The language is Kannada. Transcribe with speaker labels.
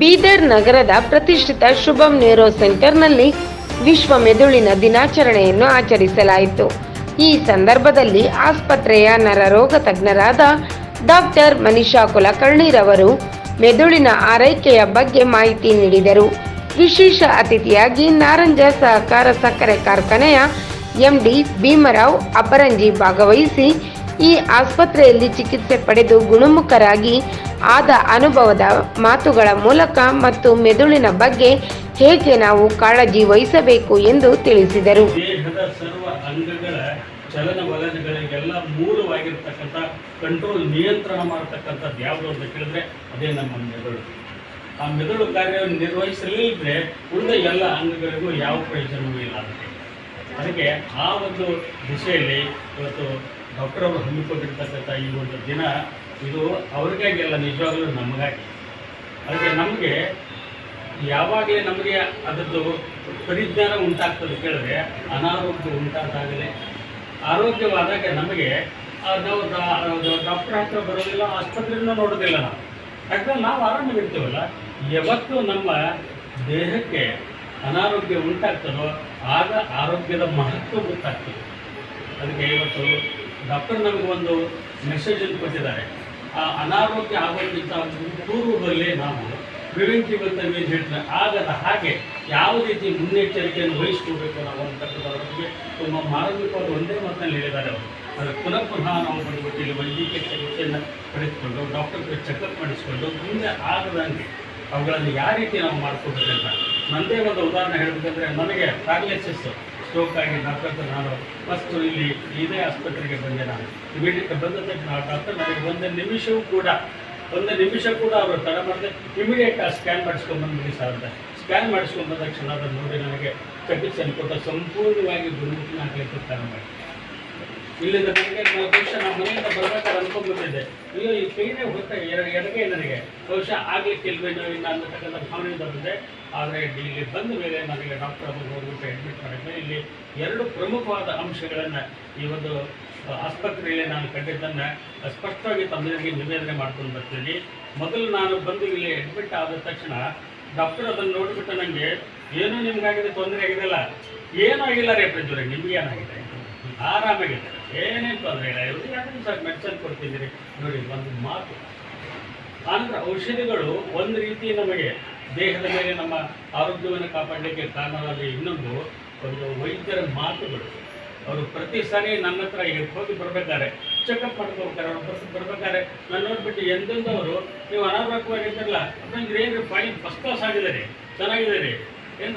Speaker 1: ಬೀದರ್ ನಗರದ ಪ್ರತಿಷ್ಠಿತ ಶುಭಂ ನ್ಯೂರೋ ಸೆಂಟರ್ನಲ್ಲಿ ವಿಶ್ವ ಮೆದುಳಿನ ದಿನಾಚರಣೆಯನ್ನು ಆಚರಿಸಲಾಯಿತು. ಈ ಸಂದರ್ಭದಲ್ಲಿ ಆಸ್ಪತ್ರೆಯ ನರರೋಗ ತಜ್ಞರಾದ ಡಾಕ್ಟರ್ ಮನಿಷಾ ಕುಲಕರ್ಣಿರವರು ಮೆದುಳಿನ ಆರೈಕೆಯ ಬಗ್ಗೆ ಮಾಹಿತಿ ನೀಡಿದರು. ವಿಶೇಷ ಅತಿಥಿಯಾಗಿ ನಾರಂಜ ಸಹಕಾರ ಸಕ್ಕರೆ ಕಾರ್ಖಾನೆಯ ಎಂಡಿ ಭೀಮರಾವ್ ಅಪರಂಜಿ ಭಾಗವಹಿಸಿ ಈ ಆಸ್ಪತ್ರೆಯಲ್ಲಿ ಚಿಕಿತ್ಸೆ ಪಡೆದು ಗುಣಮುಖರಾಗಿ ಆದ ಅನುಭವದ ಮಾತುಗಳ ಮೂಲಕ ಮತ್ತು ಮೆದುಳಿನ ಬಗ್ಗೆ ಹೇಗೆ ನಾವು ಕಾಳಜಿ ವಹಿಸಬೇಕು ಎಂದು ತಿಳಿಸಿದರು.
Speaker 2: ದೇಹದ ಸರ್ವ ಅಂಗಗಳ ಚಲನವಲನಗಳಿಗೆಲ್ಲ ಮೂಲವಾಗಿರ್ತಕ್ಕಂಥ ಕಂಟ್ರೋಲ್ ನಿಯಂತ್ರಣ ಮಾಡತಕ್ಕಂಥದ್ದು ಯಾವುದು ಅಂತ ಕೇಳಿದ್ರೆ ಅದೇ ನಮ್ಮ ಮೆದುಳು. ಆ ಮೆದುಳು ಕಾರ್ಯವನ್ನು ನಿರ್ವಹಿಸಲಿಲ್ಲದ್ರೆ ಉಳಿದ ಎಲ್ಲ ಅಂಗಗಳಿಗೂ ಯಾವ ಪ್ರಯೋಜನವೂ ಇಲ್ಲ ಅದಕ್ಕೆ ಆ ಒಂದು ದಿಶೆಯಲ್ಲಿ ಇವತ್ತು ಡಾಕ್ಟರ್ ಅವರು ಹಮ್ಮಿಕೊಂಡಿರ್ತಕ್ಕಂಥ ಈ ಒಂದು ದಿನ, ಇದು ಅವ್ರಿಗಾಗಿ ಅಲ್ಲ ನಿಜವಾಗ್ಲೂ ನಮಗಾಗಿ. ಅದಕ್ಕೆ ನಮಗೆ ಯಾವಾಗಲೇ ನಮಗೆ ಅದರದ್ದು ಪರಿಜ್ಞಾನ ಉಂಟಾಗ್ತದೆ ಕೇಳಿದ್ರೆ, ಅನಾರೋಗ್ಯ ಉಂಟಾದಾಗಲೇ, ಆರೋಗ್ಯವಾದಾಗ ನಮಗೆ ನಾವು ಡಾಕ್ಟರ್ ಹತ್ರ ಬರೋದಿಲ್ಲ, ಆಸ್ಪತ್ರೆಯಿಂದ ನೋಡೋದಿಲ್ಲ ನಾವು. ಯಾಕಂದ್ರೆ ನಾವು ಆರಾಮಾಗಿರ್ತೀವಲ್ಲ ಯಾವತ್ತು ನಮ್ಮ ದೇಹಕ್ಕೆ ಅನಾರೋಗ್ಯ ಉಂಟಾಗ್ತದೋ ಆಗ ಆರೋಗ್ಯದ ಮಹತ್ವ ಗೊತ್ತಾಗ್ತದೆ. ಅದಕ್ಕೆ ಇವತ್ತು ಡಾಕ್ಟರ್ ನಮಗೆ ಒಂದು ಮೆಸೇಜನ್ನು ಕೊಟ್ಟಿದ್ದಾರೆ. ಆ ಅನಾರೋಗ್ಯ ಆಗೋದಿಂತ ಪೂರ್ವದಲ್ಲೇ ನಾವು ಪ್ರಿವೆಂಟಿವ್ ಅಂತ ಹೇಳ್ತಾರೆ ಆಗದ ಹಾಗೆ ಯಾವ ರೀತಿ ಮುನ್ನೆಚ್ಚರಿಕೆಯನ್ನು ವಹಿಸ್ಕೋಬೇಕು ನಾವು ಅಂತಕ್ಕಂಥದ್ರ ಬಗ್ಗೆ ತುಂಬ ಮಾರ್ಮಿಕವಾದ ಒಂದೇ ಮಾತಲ್ಲಿ ಹೇಳಿದ್ದಾರೆ ಅವರು. ಅದರ ಪುನಃ ಪುನಃ ನಾವು ಬಂದುಬಿಟ್ಟು ವೈದ್ಯಕೀಯ ಚಿಕಿತ್ಸೆಯನ್ನು ಪಡೆದುಕೊಂಡು ಡಾಕ್ಟರ್ ಚೆಕಪ್ ಮಾಡಿಸ್ಕೊಂಡು ಮುಂದೆ ಆಗದಂಗೆ ಅವುಗಳನ್ನು ಯಾವ ರೀತಿ ನಾವು ಮಾಡ್ಕೋಬೇಕಂತ ನಂದೇ ಒಂದು ಉದಾಹರಣೆ ಹೇಳಬೇಕಂದ್ರೆ ನನಗೆ ಪ್ಯಾರಲಿಸಿಸ್ ಸ್ಟ್ರೋಕ್ ಆಗಿ ಡಾಕ್ಟರ್ ನಾನು ಫಸ್ಟ್ ಇಲ್ಲಿ ಇದೇ ಆಸ್ಪತ್ರೆಗೆ ಬಂದೆ ನಾನು. ಇಮಿಡಿಯೇಟ್ ಬಂದ ತಕ್ಷಣ ಡಾಕ್ಟರ್ ನನಗೆ ಒಂದು ನಿಮಿಷವೂ ಕೂಡ, ಒಂದು ನಿಮಿಷ ಕೂಡ ಅವರು ತಡ ಮಾಡಿದೆ ಇಮಿಡಿಯೇಟ್ ಆ ಸ್ಕ್ಯಾನ್ ಮಾಡಿಸ್ಕೊಂಡ್ಬಂದ್ಬಿಡಿ ಸರ್ ಅಂತ. ಸ್ಕ್ಯಾನ್ ಮಾಡಿಸ್ಕೊಂಡ್ಬಂದ ತಕ್ಷಣ ಅದನ್ನು ನೋಡಿ ನನಗೆ ಚಿಕಿತ್ಸೆಯನ್ನು ಕೊಟ್ಟ ಸಂಪೂರ್ಣವಾಗಿ ಗುಣಮುಖನ ಆಗಲಿಕ್ಕೆ ಪ್ರಾರಂಭ ಆಯಿತು ಇಲ್ಲಿಂದ ನಾವು ಬಹುಶಃ ನಾವು ಮನೆಯಿಂದ ಬರ್ಬೇಕಾದ್ರೆ ಅನ್ಕೊಂಡ್ಬಿಟ್ಟಿದ್ದೆ. ಅಯ್ಯೋ, ಈ ಪೇನೆ ಹೊತ್ತ ಎರಡು ಎಡಗೈ ನನಗೆ. ಬಹುಶಃ ಆಗ್ಲಿಕ್ಕೆ ಇಲ್ವೇನೋ ಇಲ್ಲ ಅನ್ನತಕ್ಕಂಥ ಭಾವನೆ ಬಂದಿದೆ. ಆದರೆ ಇಲ್ಲಿ ಬಂದ ಮೇಲೆ ನನಗೆ ಡಾಕ್ಟರ್ ಅವರು ಹೋಗ್ಬಿಟ್ಟು ಅಡ್ಮಿಟ್ ಮಾಡಿದ್ದೆ. ಇಲ್ಲಿ ಎರಡು ಪ್ರಮುಖವಾದ ಅಂಶಗಳನ್ನು ಈ ಒಂದು ಆಸ್ಪತ್ರೆಯಲ್ಲಿ ನಾನು ಕಂಡಿದ್ದನ್ನು ಸ್ಪಷ್ಟವಾಗಿ ತಮ್ಮನಿಗೆ ನಿವೇದನೆ ಮಾಡ್ಕೊಂಡು ಬರ್ತೀನಿ. ಮೊದಲು ನಾನು ಬಂದು ಇಲ್ಲಿ ಅಡ್ಮಿಟ್ ಆದ ತಕ್ಷಣ ಡಾಕ್ಟರ್ ಅದನ್ನು ನೋಡಿಬಿಟ್ಟು ನನಗೆ ಏನೂ ನಿಮಗಾಗಿದೆ, ತೊಂದರೆ ಆಗಿದೆಲ್ಲ ಏನೂ ಆಗಿಲ್ಲ ರೀ ನಿಮ್ಗೆ ಏನಾಗಿದೆ? ಆರಾಮಾಗಿದೆ ಏನೇನು ತೊಂದರೆ ಇಲ್ಲ. ಇವರು ಯಾಕಂದ್ರೆ ಸರ್ ಮೆಡಿಸನ್ ಕೊಡ್ತಿದ್ದೀರಿ. ನೋಡಿ, ಒಂದು ಮಾತು. ಆನಂತರ ಔಷಧಿಗಳು ಒಂದು ರೀತಿ ನಮಗೆ ದೇಹದ ಮೇಲೆ ನಮ್ಮ ಆರೋಗ್ಯವನ್ನು ಕಾಪಾಡಲಿಕ್ಕೆ ಕಾರಣವಾದ ಇನ್ನೊಂದು ಒಂದು ವೈದ್ಯರ ಮಾತುಗಳು. ಅವರು ಪ್ರತಿ ಸಾರಿ ನನ್ನ ಹತ್ರ ಹೋಗಿ ಬರ್ಬೇಕಾದ್ರೆ ಚೆಕಪ್ ಮಾಡ್ಕೋಬೇಕಾರೆ ಅವ್ರ ಬಸ್ ಬರ್ಬೇಕಾದ್ರೆ ನಾನು ನೋಡ್ಬಿಟ್ಟು ಎಂದೆಂದವರು, ನೀವು ಅನಾರೋಗ್ಯವಾಗಿದ್ದಿರಲ್ಲ ನಂಗೆ ಏನು ಫೈನ್ ಫಸ್ಟ್ ಕ್ಲಾಸ್ ಆಗಿದ್ದಾರೆ, ಚೆನ್ನಾಗಿದ್ದಾರೆ.